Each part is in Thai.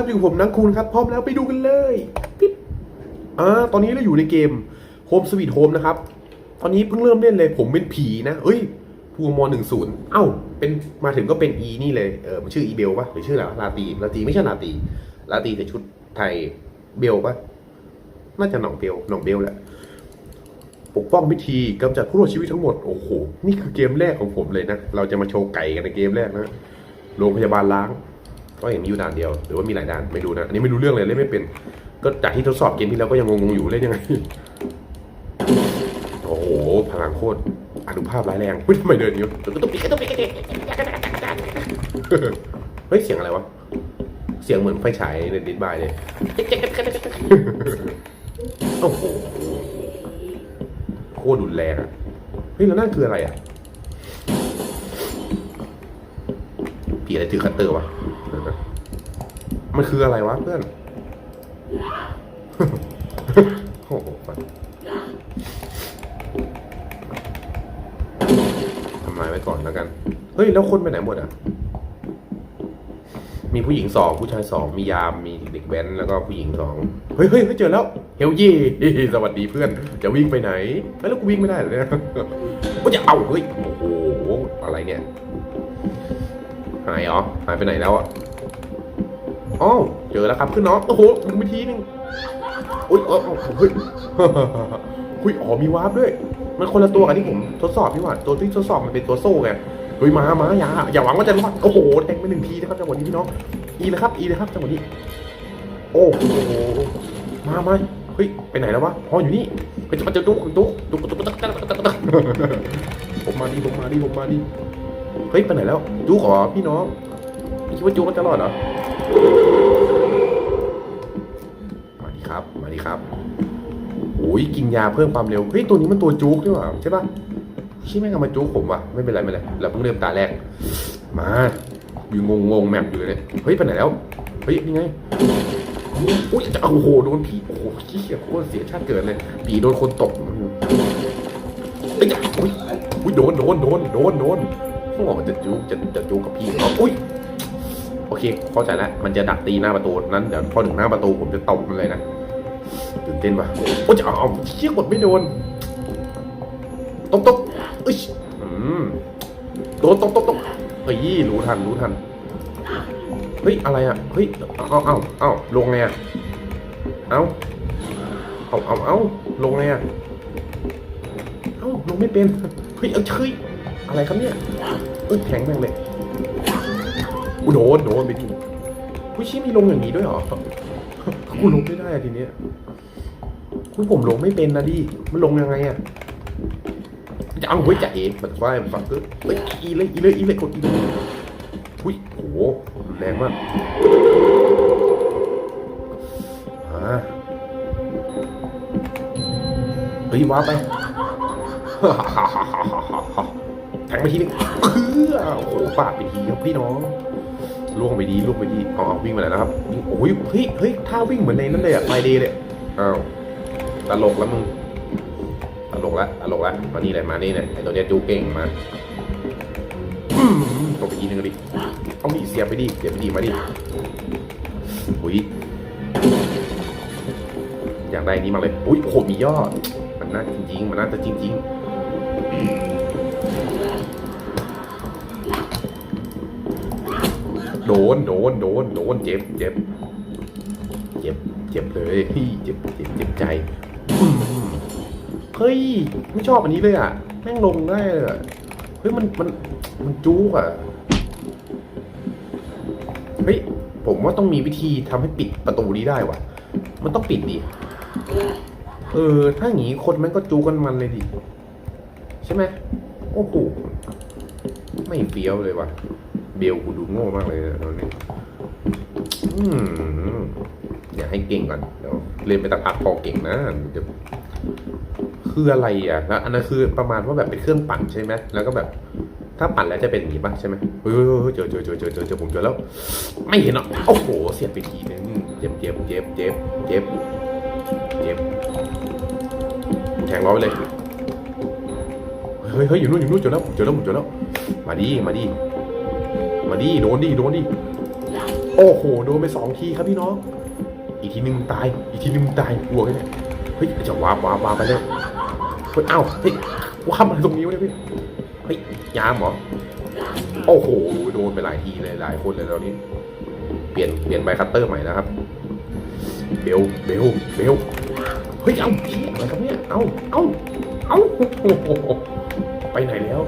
ครับอยู่ผมนักคุณครับ พร้อมแล้วไปดูกันเลยปิ๊บอ่าตอนนี้เราอยู่ในเกม Home Sweet Home นะครับ ตอนนี้เพิ่งเริ่มเล่นเลย ผมเป็นผีนะ เอ้ยพูมหนึ่งศูนย์เอ้า เป็นมาถึงก็เป็นอีนี่เลย เออมันชื่ออีเบลปะหรือชื่ออะไรลาตีลาตีไม่ใช่ลาตีลาตีแต่ชุดไทยเบลปะน่าจะหน่องเบลหน่องเบลแหละปกป้องวิธีกำจัดผู้รอดชีวิตทั้งหมด โอ้โห นี่คือเกมแรกของผมเลยนะ เราจะมาโชว์ไก่กันในเกมแรกนะ โรงพยาบาลล้าง ก็เห็นมีอยู่ด่านเดียว หรือว่ามีหลายด่านไม่รู้นะ อันนี้ไม่รู้เรื่องเลยเล่นไม่เป็น ก็จากที่ทดสอบเกมที่แล้วก็ยังงงๆอยู่เล่นยังไง โอ้โหพลังโคตรอนุภาพร้ายแรงเฮ้ยทำไมเดินอย่างนี้วะตุ๊กปิ๊กตุ๊กปิ๊กเฮ้ยเสียงอะไรวะ เสียงเหมือนไฟฉายในดิสบายเลยโอ้โหโคตรรุนแรงอะ เฮ้ยแล้วนั่นคืออะไรอะผีอะไรถือคัตเตอร์วะ มันคืออะไรวะเพื่อน โอ้โหฟันทำลายไว้ก่อนแล้วกัน เฮ้ย แล้วคนไปไหนหมดอะ มีผู้หญิงสองผู้ชายสองมียาม มีเด็กแว้นแล้วก็ผู้หญิงสองเฮ้ยเฮ้ยเฮ้ยเจอแล้ว เฮลยี่สวัสดีเพื่อน จะวิ่งไปไหนเฮ้ยแล้วกูวิ่งไม่ได้เหรอเนี่ยก็จะเอาเฮ้ย โอ้โห อะไรเนี่ย หายเหรอหายไปไหนแล้วอะ อ๋อเจอแล้วครับขึ้นเนาะโอ้โหมันไปทีนึงอุ้ยเออเฮ้ยคุยอ๋อมีวาร์ปด้วย มันคนละตัวกันที่ผมทดสอบพี่ว่าตัวที่ทดสอบมันเป็นตัวโซ่ไงเฮ้ยมามาอย่าอย่าหวังว่าจะรอดโอ้โหแทงไปหนึ่งทีนะครับจังหวะนี้พี่น้องอีเลยครับอีเลยครับจังหวะนี้ โอ้โหมามาเฮ้ยไปไหนแล้ววะอ๋ออยู่นี่ไปจะมาเจอตุ๊กตุ๊กตุ๊กตุ๊กตุ๊กผมมาดีผมมาดีผมมาดีเฮ้ยไปไหนแล้วดูขอพี่น้องคิดว่าจูมันจะรอดเหรอ มาดิครับ มาดิครับโอ้ยกินยาเพิ่มความเร็ว เฮ้ย ตัวนี้มันตัวจูกด้วยว่ะใช่ปะชี้แม่งเอามาจูกผมว่ะ ไม่เป็นไรไม่เป็นไรเราเพิ่งเริ่มตาแรก มาอยู่งงงๆแมปอยู่เลย เฮ้ยไปไหนแล้ว เฮ้ยนี่ไงอุ้ยจะเอาโอ้โหโดนผีโอ้โหขี้เกียจโคตรเสียชาติเกิดเลยผีโดนคนตบเอ้ยอุ้ยอุ้ยโดนโดนโดนโดนโดนเขาบอกมันจะจูจะจะจูกับพี่เขาอุ้ย โอเค เข้าใจแล้ว มันจะดักตีหน้าประตูนั้นเดี๋ยวพอถึงหน้าประตูผมจะตบมันเลยนะตื่นเต้นปะโอ้ยจะเอาเชี่ยกดไม่โดนตบตบเอ้ยอืมโดนตบตบตบเฮ้ยรู้ทันรู้ทันเฮ้ยอะไรอะเฮ้ยเอาเอาเอาเอาลงไงอะเอาเอาเอาเอาลงไงอะเอาลงไม่เป็นเฮ้ยเอาเฮ้ยอะไรครับเนี่ยเอ้ยแข็งแม่งเลย อุโดนโดนไปดิผู้ชี้มีลงอย่างนี้ด้วยเหรอกูลงไม่ได้อะทีเนี้ยคุณผมลงไม่เป็นนะดิ มันลงยังไงอะจะเอาเฮ้ยจเองมันว่าฝังเฮ้ยอีเลยอีเลยอีเลยกดอีเลยอุ้ยโอ้โหแรงมากอ่าเฮ้ยว้าไป แทงไปทีนึงเพื่อโอ้โหปาดไปทีครับพี่น้องล่วงไปดีล่วงไปดีเอาเอาวิ่งมาแล้วนะครับโอ้ยเฮ้ยเฮ้ยท่าวิ่งเหมือนในนั้นเลยอะไฟเดย์เลยอ้าวตลกแล้วมึงตลกละตลกละมานี่เลยมานี่เลยไอตัวเนี้ยจูเก่งมาอืมตบไปทีนึงดิเอาดิเสียบไปดิเสียบไปดิมาดิอุ้ยอยากได้นี้มาเลยอุ้ยโอ้โหมียอดมันน่าจริงๆมันน่าจะจริงๆ โดน โดน โดน โดน เจ็บ เจ็บ เจ็บ เจ็บเลยเฮ้ยเจ็บ เจ็บ เจ็บใจ เฮ้ย ไม่ชอบอันนี้เลยอะ แม่งลงได้เลยอะเฮ้ย มัน มัน มันจู๊กอะ เฮ้ย ผมว่าต้องมีวิธีทำให้ปิดประตูนี้ได้ว่ะ มันต้องปิดดิ เออ ถ้าอย่างงี้คนมันก็จูกันมันเลยดิ ใช่ไหม โอ้โหไม่เฟี้ยวเลยว่ะ เบลกูดูโง่มากเลยตอนนี้อืมอยาให้เก่งก่อนเดี๋ยวเรียนไปตะพักพอเก่งนะเดี๋ยวคืออะไรอะแล้วอันนั้นคือประมาณว่าแบบเป็นเครื่องปั่นใช่ไหมแล้วก็แบบ ถ้าปั่นแล้วจะเป็นอย่างนี้ป่ะใช่ไหมเฮ้ยเฮ้ยเจอเจอเจอเจอเจอเจอผมเจอแล้ว ไม่เห็นหรอกโอ้โห เสียบไปทีนึงเจ็บเจ็บเจ็บเจ็บเจ็บเจ็บแทงร้อยเลย เฮ้ยเฮ้ยอยู่นู่นอยู่นู่นเจอแล้วเจอแล้วผมเจอแล้ว มาดิมาดิมาดิโดนดิโดนดิโอ้โหโดนไปสองทีครับพี่น้อง อีกทีหนึงมึงตาย อีกทีหนึงมึงตายกลัวกันเนี่เฮ้ยจะวาบวาบวาไปเลยเฮ้ยอ้าวเฮ้ยว่ามาตรงนี้วะเนี่ยพี่เฮ้ยยามเหรอโอ้โหโดนไปหลายทีเลยหลายคนเลยตอนนี้ เปลี่ยนเปลี่ยนใบคัตเตอร์ใหม่นะครับ เบลเบลเบลเฮ้ยเอาอะไรครับเนี่ยเอาเอาเอาโอ้โห ไปไหนแล้ว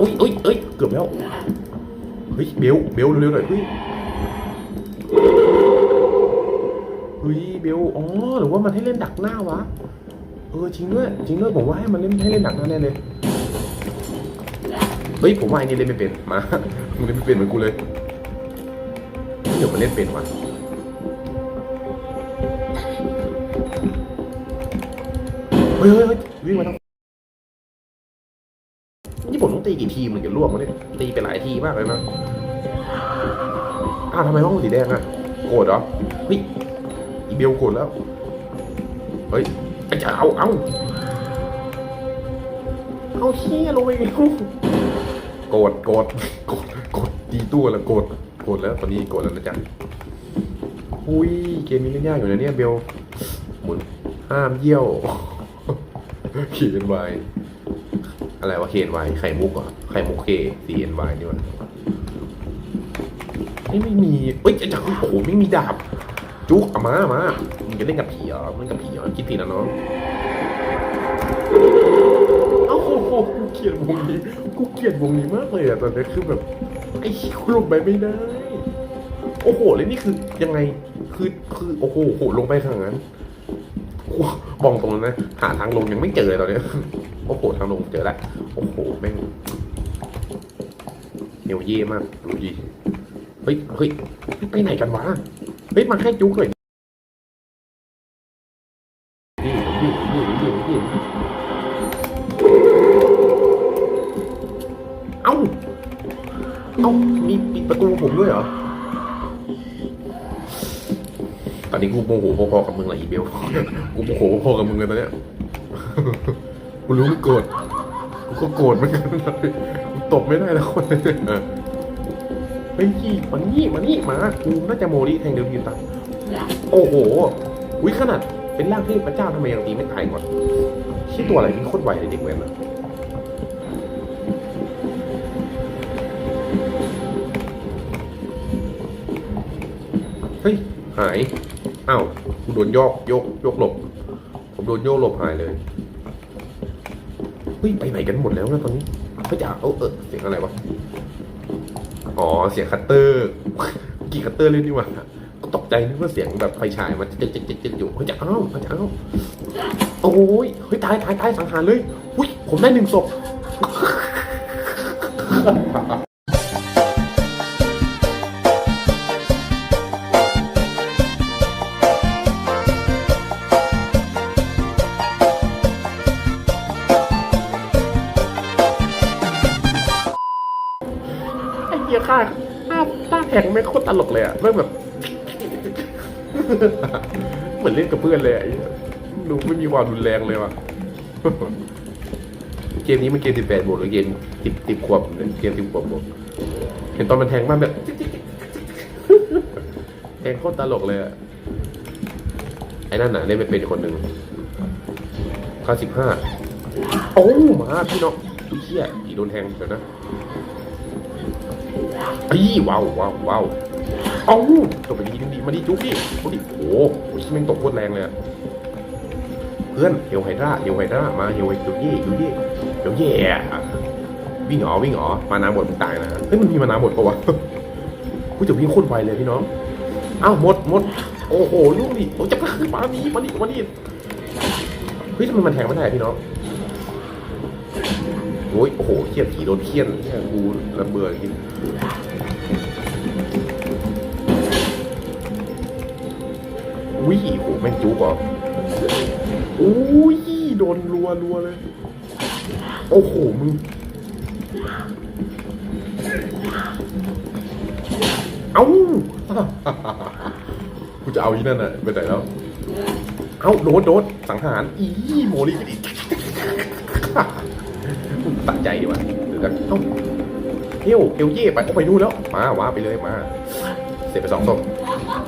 อุ้ยอุ้ยเอ้ยเกือบแล้วเฮ้ยเบลเบลเร็วๆหน่อยเฮ้ยเฮ้ยเบลอ๋อหรือว่ามันให้เล่นดักหน้าวะเออจริงด้วยจริงด้วยผมว่าให้มันเล่นให้เล่นดักหน้าแน่เลยเฮ้ยผมว่าไอ้นี่เล่นไม่เป็นมามึงเล่นไม่เป็นเหมือนกูเลยเดี๋ยวมันเล่นเป็นว่ะเฮ้ยเฮ้ยเฮ้ยวิ่งมาทาง นี่ผมต้องตีกี่ทีมันจะล่วงวะเนี่ยตีไปหลายทีมากเลยนะอ้าวทำไมห้องสีแดงอะโกรธเหรอเฮ้ยอีเบลโกรธแล้วเฮ้ยไอ้จะเอาเอาเอาเชี่ยลงไปอีกแล้วโกรธโกรธโกรธโกรธตีตัวแล้วโกรธโกรธแล้วตอนนี้โกรธแล้วนะจ๊ะอุ้ยเกมนี้เล่นยากอยู่นะเนี่ยเบลหมุนห้ามเยี่ยวขีดเป็นวาย อะไรวะเคนวายไข่มุกเหรอะไข่มุกเคซีเอ็นวายนี่วะไม่ไม่มีเอ้ยจังโอ้โหไม่มีดาบ จุกเอามามามึงจะเล่นกับผีเหรอเล่นกับผีเหรอคิดผิดนะน้องเอ้าโอ้โหกูเกลียดวงนี้กูเกลียดวงนี้มากเลยอะตอนนี้คือแบบไอ้ขี้กูลงไปไม่ได้ โอ้โหแล้วนี่คือยังไงคือคือโอ้โหโหลงไปขนาดนั้นบอกตรงนั้นนะหาทางลงยังไม่เจอเลยตอนนี้ โอ้โหทางลงเจอแล้วโอ้โหแม่งเหนียวเย่มากดูดิเฮ้ยเฮ้ยไปไหนกันวะเฮ้ยมาแค่จุกเลยเอ้าเอ้ามีปิดประตูผมด้วยเหรอตอนนี้กูโมโหพอๆกับมึงแหละอีเบลกูโมโหพอๆกับมึงเลยตอนเนี้ย กูรู้มึงโกรธกูก็โกรธเหมือนกันกูตบไม่ได้แล้วคนเลยเฮ้ยมันนี่มันนี่มากูน่าจะโมริแทงเดียวยืนตาโอ้โหวิขนาดเป็นร่างเทพเจ้าทำไมยังตีไม่ตายก่อนชื่อตัวอะไรนี่โคตรไหวเลยเด็กเว้นอะเฮ้ย หาย อ้าวกูโดนโยกโยกโยกหลบ ผมโดนโยกหลบหายเลย เฮ้ยไปไหนกันหมดแล้วนะตอนนี้พระยจ๋าเออเออเสียงอะไรวะอ๋อเสียงคัตเตอร์กี่คัตเตอร์เล่นนี่วะก็ตกใจนึกว่าเสียงแบบไฟฉายมันจึ๊กจึ๊กจึ๊กจึ๊กอยู่พระยจ๋าเอ้าพระยจ๋าเอ้าโอ้ยเฮ้ยตายตายตายสังหารเลยอุ้ยผมได้หนึ่งศพ ท่าค่าค่าแข่งไม่โคตรตลกเลยอะแม่งแบบ เหมือนเล่นกับเพื่อนเลยอะดูไม่มีความรุนแรงเลยว่ะเกมนี้มันเกมสิบแปดบวกหรือเกมสิบสิบขวบเนี่ยเกมสิบขวบบวกเห็นตอนมันแทงมากแบบแทงโคตรตลกเลยอะไอ้นั่นน่ะเล่นไปเป็นคนหนึ่งข้าสิบห้าโอ้มาพี่น้องไอ้เหี้ยผีโดนแทงเดี๋ยวนะ อ้ว้าวว้าวว้าวเอ้าตกไปดีดีดีมาดีจุ๊บดิโอ้ดิโอ้โหชิแม่งตกโคตรแรงเลยอะเพื่อนเฮลไฮดราเฮลไฮดรามาเฮลไฮเฮลเย่เฮลเย่เฮลเย่วิ่งเหรอวิ่งเหรอมานาหมดมึงตายนะเฮ้ยมันมีมานาหมดปะวะกูจะวิ่งโคตรไวเลยพี่น้องอ้าวหมดหมดโอ้โหลูกดิโอ้จะขึ้นมาดีมาดิมาดิเฮ้ยทำไมมันแทงไม่ได้พี่น้องโอ้ยโอ้โหเขี้ยนผีโดนเขี้ยนเนี่ยกูระเบิดจริ อุ้ยโหแม่งจุกเหรออุ้ยโดนรัวรัวเลย โอ้โหมึง เอ้ากูจะเอาอีนั่นน่ะไปไหนแล้ว เอ้าโดนโดนสังหารอีโมลีกันอีกตัดใจดีกว่าเดี๋ยวกันเอ้าฮลเฮลเย่ไปโอ้ไปนู่นแล้ว มาว้าไปเลยมา เสร็จไปสองศพโ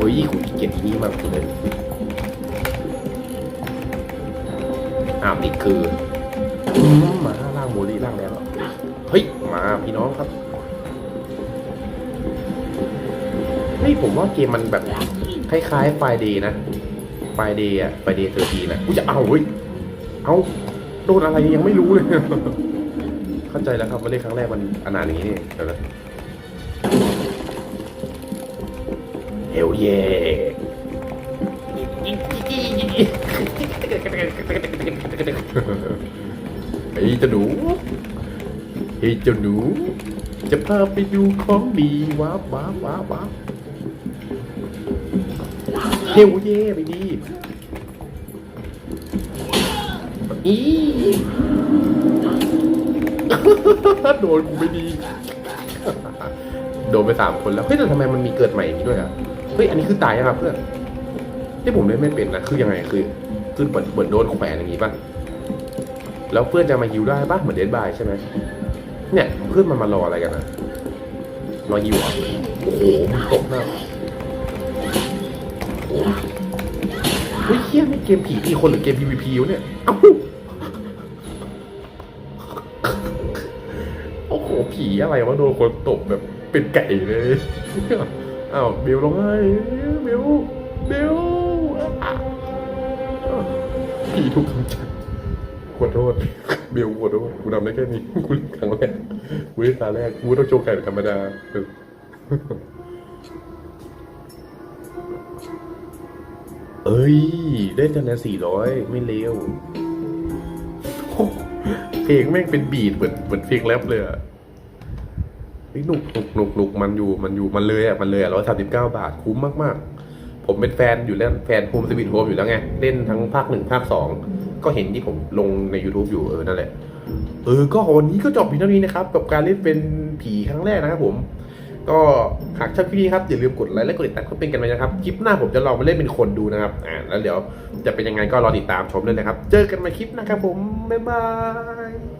อ้ยขุยเกียดทีนี้มากเลยอ้าวติดคือมาล่างโมลีล่างแล้วเฮ้ย มาพี่น้องครับเฮ้ยผมว่าเกมมันแบบ คล้ายๆไฟเดย์นะไฟเดย์อะไฟเดย์เธอทีนะกูจะเอาเฮ้ยเอาโดนอะไรยังไม่รู้เลย เข้าใจแล้วครับว่าเล่นครั้งแรกมันอนาถอย่างนี้นี่เดี๋ยวนะ เฮลเย่เฮ้เจ้าหนูเฮ้เจ้าหนู จะพาไปดูของดีว้าบว้าบว้าบว้าบเฮลเย่ไปดีอีโดนกูไม่ดี โดนไปสามคนแล้ว เฮ้ยแต่ทำไมมันมีเกิดใหม่อย่างนี้ด้วยอะ ฮ้ยอันนี้คือตายนะครับเพื่อนที่ผมเล่นไม่เป็นนะคือยังไงคือคือเหมือนเหมือนโดนแขวนอย่างนี้ป่ะแล้วเพื่อนจะมาฮิวได้ป่ะเหมือนเดนบายใช่ไหมเนี่ยเพื่อนมันมารออะไรกันอะรอฮิวอะโอ้โหมันตกหน้าเฮ้ยเฮี้ยนี่เกมผีตีคนหรือเกม PVP วะเนี่ยเอ้าโอ้โหผีอะไรวะโดนคนตบแบบเป็นไก่เลย อ้าวเบลร้องไห้เบลเบลอะผีถูกกำจัดขอโทษเบลขอโทษกูทำได้แค่นี้กูเล่นครั้งแรกกูเล่นตาแรกกูต้องโชว์ไก่เป็นธรรมดาเออเอ้ย ได้คะแนนสี่ร้อยไม่เลวเพลงแม่งเป็นบีดเหมือนเหมือนเพลงแรปเลยอะเฮ้ย หนุกหนุกหนุกหนุกมันอยู่มันอยู่มันเลยอะมันเลยอะร้อยสามสิบเก้าบาทคุ้มมากๆ ผมเป็นแฟนอยู่แล้วแฟนโฮมสวิตโฮมอยู่แล้วไงเล่นทั้งภาคหนึ่งภาคสองก็เห็นที่ผมลงใน YouTube อยู่เออนั่นแหละเออก็วันนี้ก็จบเพียงเท่านี้นะครับกับการเล่นเป็นผีครั้งแรกนะครับผมก็หากชอบคลิปนี้ครับอย่าลืมกดไลค์และกดติดตามเพื่อเป็นกันไว้นะครับคลิปหน้าผมจะลองมาเล่นเป็นคนดูนะครับอ่าแล้วเดี๋ยวจะเป็นยังไงก็รอติดตามชมเลยนะครับ เจอกันใหม่คลิปนะครับผมบ๊ายบาย